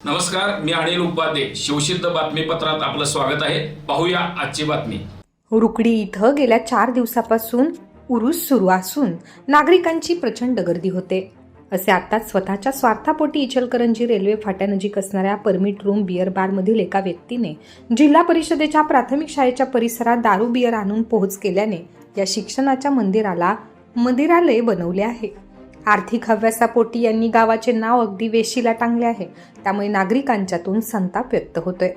नमस्कार मी अनिल उपाध्ये. शिवसिद्ध बातमीपत्रात आपलं स्वागत आहे. पाहूया आजची बातमी. रुकडी इथं गेल्या चार दिवसापासून उरूस सुरू असून नागरिकांची प्रचंड गर्दी होते. असे आता स्वतःच्या स्वार्थापोटी इचलकरंजी रेल्वे फाट्यानजीक असणाऱ्या परमिट रूम बिअर बारमधील एका व्यक्तीने जिल्हा परिषदेच्या प्राथमिक शाळेच्या परिसरात दारू बियर आणून पोहोच केल्याने या शिक्षणाच्या मंदिराला मंदिरालय बनवले आहे. आर्थिक हव्यासापोटी यांनी गावाचे नाव अगदी वेशीला टांगले आहे. त्यामुळे नागरिकांच्यातून संताप व्यक्त होतोय.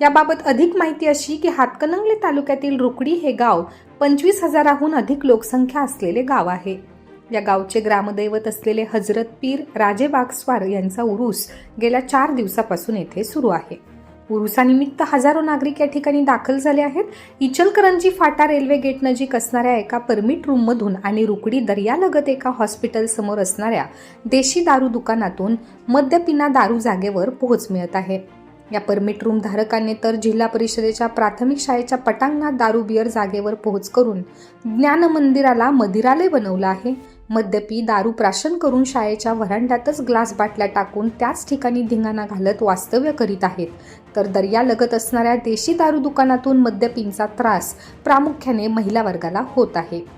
याबाबत अधिक माहिती अशी की हातकणंगले तालुक्यातील रुकडी हे गाव पंचवीस हजाराहून अधिक लोकसंख्या असलेले गाव आहे. या गावचे ग्रामदैवत असलेले हजरत पीर राजे बागस्वार यांचा उरूस गेल्या चार दिवसापासून येथे सुरू आहे. उरुसानिमित्त हजारो नागरिक या ठिकाणी दाखल झाले आहेत. इचलकरंजी फाटा रेल्वे गेट नजीक असणाऱ्या एका परमिट रूममधून आणि रुकडी दर्यालगत एका हॉस्पिटल समोर असणाऱ्या देशी दारू दुकानातून मद्यपिना दारू जागेवर पोहोच मिळत आहे. या परमिट रूम धारकाने तर जिल्हा परिषदेच्या प्राथमिक शाळेच्या पटांगणात दारू बियर जागेवर पोहोच करून ज्ञान मंदिराला मदिरालय बनवलं आहे. मद्यपी दारू प्राशन करून शाळेच्या व्हरांड्यातच ग्लास बाटल्या टाकून त्याच ठिकाणी धिंगाणा घालत वास्तव्य करीत आहेत. तर दर्यालगत असणाऱ्या देशी दारू दुकानातून मद्यपींचा त्रास प्रामुख्याने महिला वर्गाला होत आहे.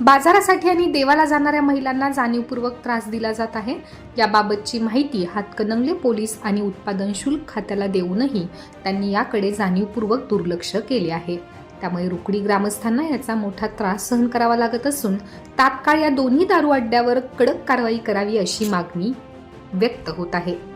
बाजारासाठी आणि देवाला जाणाऱ्या महिलांना जाणीवपूर्वक त्रास दिला जात आहे. याबाबतची माहिती हातकणंगले पोलीस आणि उत्पादन शुल्क खात्याला देऊनही त्यांनी याकडे जाणीवपूर्वक दुर्लक्ष केले आहे. त्यामुळे रुकडी ग्रामस्थांना याचा मोठा त्रास सहन करावा लागत असून तात्काळ या दोन्ही दारू अड्ड्यावर कडक कारवाई करावी अशी मागणी व्यक्त होत आहे.